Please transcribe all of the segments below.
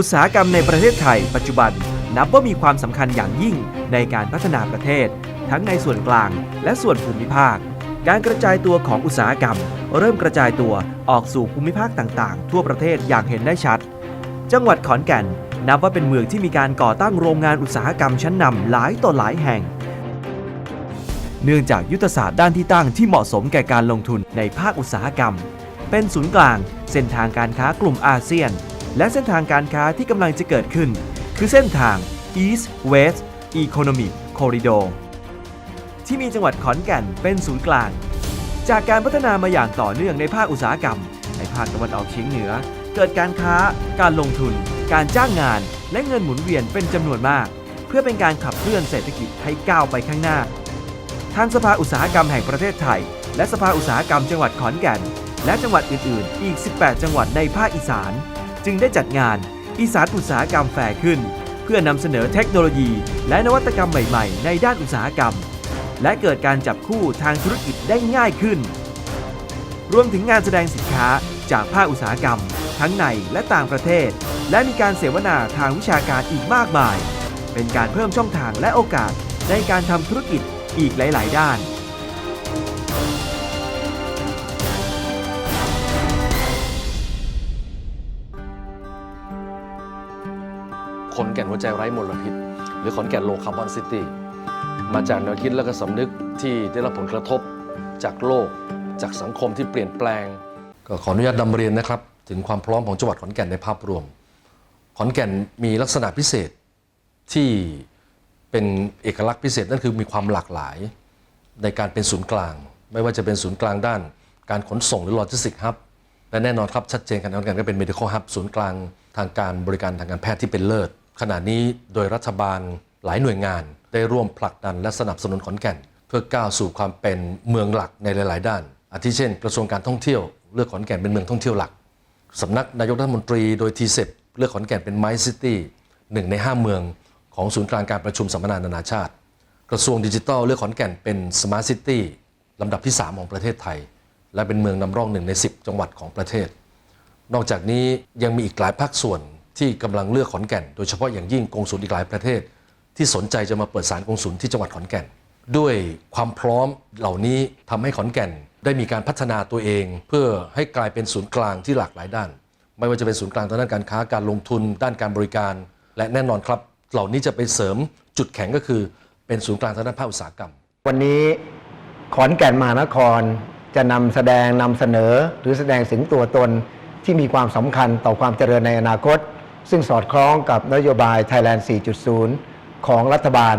อุตสาหกรรมในประเทศไทย ปัจจุบันนับว่ามีความสำคัญอย่างยิ่งในการพัฒนาประเทศ ทั้งในส่วนกลางและส่วนภูมิภาค การกระจายตัวของอุตสาหกรรม เริ่มกระจายตัวออกสู่ภูมิภาคต่างๆ ทั่วประเทศอย่างเห็นได้ชัด จังหวัดขอนแก่น นับว่าเป็นเมืองที่มีการก่อตั้งโรงงานอุตสาหกรรมชั้นนำหลายต่อหลายแห่ง เนื่องจากยุทธศาสตร์ด้านที่ตั้งที่เหมาะสมแก่การลงทุนในภาคอุตสาหกรรม เป็นศูนย์กลาง เส้นทางการค้ากลุ่มอาเซียน และเส้นทางการค้าที่กำลังจะเกิดขึ้น คือเส้นทาง East West Economic Corridor ที่มีจังหวัดขอนแก่นเป็นศูนย์กลาง จากการพัฒนามาอย่างต่อเนื่องในภาคอุตสาหกรรม ในภาคตะวันออกเฉียงเหนือ เกิดการค้า การลงทุน การจ้างงาน และเงินหมุนเวียนเป็นจำนวนมาก เพื่อเป็นการขับเคลื่อนเศรษฐกิจให้ก้าวไปข้างหน้า ทางสภาอุตสาหกรรมแห่งประเทศไทย และสภาอุตสาหกรรมจังหวัดขอนแก่น และจังหวัดอื่น ๆ อีก 18 จังหวัดในภาคอีสาน จึงได้จัดงานอีสานอุตสาหกรรมแฟร์ขึ้น เพื่อนำเสนอเทคโนโลยี และนวัตกรรมใหม่ๆ ในด้านอุตสาหกรรม และเกิดการจับคู่ทางธุรกิจได้ง่ายขึ้น รวมถึงงานแสดงสินค้าจากภาคอุตสาหกรรม ทั้งในและต่างประเทศ และมีการเสวนาทางวิชาการอีกมากมาย เป็นการเพิ่มช่องทางและโอกาสในการทำธุรกิจอีกหลาย ๆ ด้าน ขอนแก่นหัวใจไร้มลพิษ หรือขอนแก่นโลคาร์บอนซิตี้มาจากแนวคิดและก็สำนึกที่ได้รับผลกระทบจากโลก จากสังคมที่เปลี่ยนแปลง ก็ขออนุญาตนำเรียนนะครับ ถึงความพร้อมของจังหวัดขอนแก่นในภาพรวม ขอนแก่นมีลักษณะพิเศษที่เป็นเอกลักษณ์พิเศษนั่นคือมีความหลากหลายในการเป็นศูนย์กลาง ไม่ว่าจะเป็นศูนย์กลางด้าน การขนส่งหรือโลจิสติกส์ฮับและแน่นอนครับชัดเจนกันขอนแก่นก็เป็น medical hub ศูนย์กลางทางการบริการทางการแพทย์ที่เป็นเลิศ ขณะนี้โดยรัฐบาลหลายหน่วยงาน ได้ร่วมผลักดันและสนับสนุนขอนแก่น เพื่อก้าวสู่ความเป็นเมืองหลักในหลาย ๆ ด้าน อาทิเช่น กระทรวงการท่องเที่ยวเลือกขอนแก่นเป็นเมืองท่องเที่ยวหลักสำนักนายกรัฐมนตรีโดยทีเซเลือกขอนแก่นเป็นไมซ์ซิตี้หนึ่งใน 5 เมืองของศูนย์กลางการประชุมสัมมนานานาชาติ กระทรวงดิจิทัลเลือกขอนแก่นเป็นสมาร์ทซิตี้ลำดับที่ 3 ของประเทศไทย และเป็นเมืองนำร่องหนึ่งใน 10 จังหวัดของประเทศ นอกจากนี้ยังมีอีกหลายภาคส่วน ที่กำลังเลือกขอนแก่น โดยเฉพาะอย่างยิ่งกงสุลอีกหลายประเทศ ที่สนใจจะมาเปิดสารกงสุลที่จังหวัดขอนแก่น ด้วยความพร้อมเหล่านี้ทำให้ขอนแก่น ได้มีการพัฒนาตัวเอง เพื่อให้กลายเป็นศูนย์กลางที่หลากหลายด้าน ไม่ว่าจะเป็นศูนย์กลางทางด้านการค้าการลงทุน ด้านการบริการ และแน่นอนครับ เหล่านี้จะไปเสริมจุดแข็งก็คือ เป็นศูนย์กลางทางด้านภาคอุตสาหกรรม วันนี้ขอนแก่นมหานครจะนำแสดงนำเสนอหรือแสดงถึงตัวตนที่มีความสำคัญต่อความเจริญในอนาคต ซึ่งสอดคล้องกับนโยบาย Thailand 4.0 ของรัฐบาล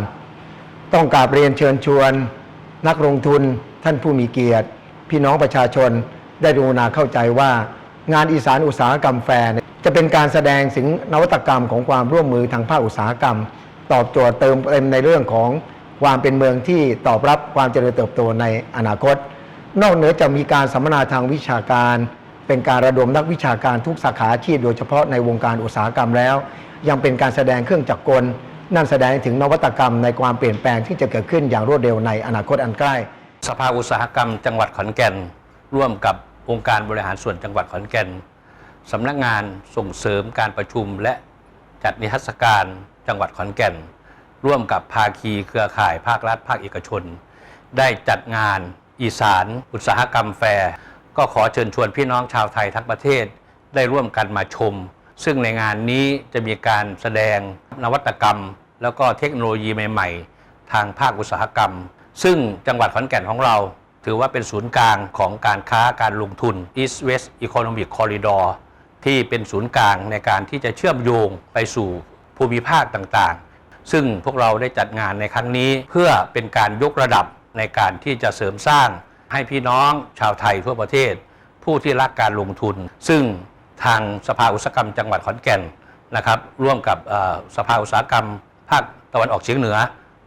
ต้องกราบเรียนเชิญชวน นักลงทุนท่านผู้มีเกียรติ พี่น้องประชาชนได้รู้นาเข้าใจว่า งานอีสานอุตสาหกรรมแฟร์จะเป็นการแสดงถึงนวัตกรรมของความร่วมมือทางภาคอุตสาหกรรม ตอบโจทย์เติมเต็มในเรื่องของความเป็นเมืองที่ตอบรับความเจริญเติบโตในอนาคต นอกเหนือจากมีการสัมมนาทางวิชาการ เป็นการระดมนักวิชาการทุกสาขาอาชีพโดยเฉพาะในวงการอุตสาหกรรมแล้ว ยังเป็นการแสดงเครื่องจักรกล นั่นแสดงถึงนวัตกรรมในความเปลี่ยนแปลงที่จะเกิดขึ้นอย่างรวดเร็วในอนาคตอันใกล้ สภาอุตสาหกรรมจังหวัดขอนแก่น ร่วมกับองค์การบริหารส่วนจังหวัดขอนแก่นสำนักงานส่งเสริมการประชุมและจัดนิทรรศการจังหวัดขอนแก่น ร่วมกับภาคีเครือข่ายภาครัฐภาคเอกชน ได้จัดงานอีสาน อุตสาหกรรมแฟร์ ก็ขอเชิญชวนพี่น้องชาวไทยทั้งประเทศได้ร่วมกันมาชม ซึ่งในงานนี้จะมีการแสดงนวัตกรรม แล้วก็เทคโนโลยีใหม่ ๆ ทางภาคอุตสาหกรรม ซึ่งจังหวัดขอนแก่นของเรา ถือว่าเป็นศูนย์กลางของการค้าการลงทุน East West Economic Corridor ที่เป็นศูนย์กลางในการที่จะเชื่อมโยงไปสู่ภูมิภาคต่างๆ ซึ่งพวกเราได้จัดงานในครั้งนี้เพื่อเป็นการยกระดับในการที่จะเสริมสร้าง ให้พี่น้องชาวไทยทั่วประเทศ ผู้ที่รักการลงทุน ซึ่งทางสภาอุตสาหกรรมจังหวัดขอนแก่นนะครับ ร่วมกับสภาอุตสาหกรรม ภาคตะวันออกเฉียงเหนือ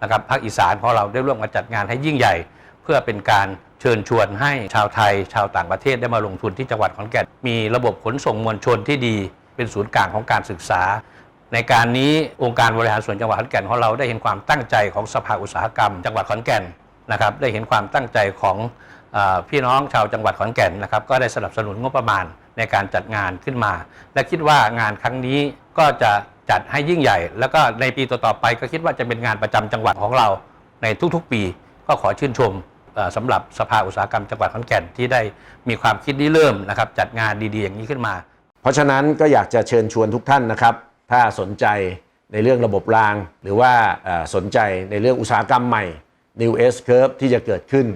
นะครับภาคอีสานของเราได้ร่วมกันจัดงานให้ยิ่งใหญ่ เพื่อเป็นการเชิญชวนให้ชาวไทย ชาวต่างประเทศได้มาลงทุนที่จังหวัดขอนแก่นมีระบบขนส่งมวลชนที่ดี เป็นศูนย์กลางของการศึกษา ในการนี้องค์การบริหารส่วนจังหวัดขอนแก่นของเราได้เห็นความตั้งใจของสภาอุตสาหกรรม จังหวัดขอนแก่นนะครับได้เห็นความตั้งใจของ พี่น้องชาวจังหวัดขอนแก่นนะครับก็ได้สนับสนุนงบประมาณในการจัดงานขึ้นมา และคิดว่างานครั้งนี้ก็จะจัดให้ยิ่งใหญ่ แล้วก็ในปีต่อๆไปก็คิดว่าจะเป็นงานประจำจังหวัดของเราในทุกๆปี ก็ขอชื่นชมเอ่อสำหรับสภาอุตสาหกรรมจังหวัดขอนแก่นที่ได้มีความคิดริเริ่มนะครับจัดงานดีๆอย่างนี้ขึ้นมา เพราะฉะนั้นก็อยากจะเชิญชวนทุกท่านนะครับ ถ้าสนใจในเรื่องระบบราง หรือว่าสนใจในเรื่องอุตสาหกรรมใหม่ New S Curve ที่จะเกิดขึ้น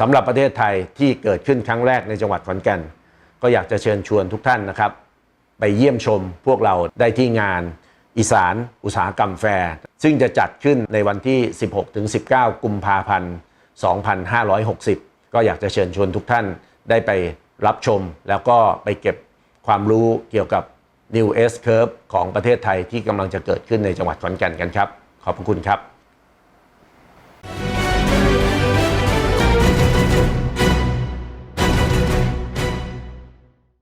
สำหรับประเทศไทยที่เกิดขึ้นครั้งแรกในจังหวัดขอนแก่น ก็อยากจะเชิญชวนทุกท่านนะครับ ไปเยี่ยมชมพวกเราได้ที่งานอีสานอุตสาหกรรมแฟร์ซึ่งจะจัดขึ้นในวันที่ 16-19 กุมภาพันธ์ 2560 ก็อยากจะเชิญชวนทุกท่านได้ไปรับชม แล้วก็ไปเก็บความรู้เกี่ยวกับ New S Curve ของประเทศไทยที่กำลังจะเกิดขึ้นในจังหวัดขอนแก่นกันครับ ขอบพระคุณครับ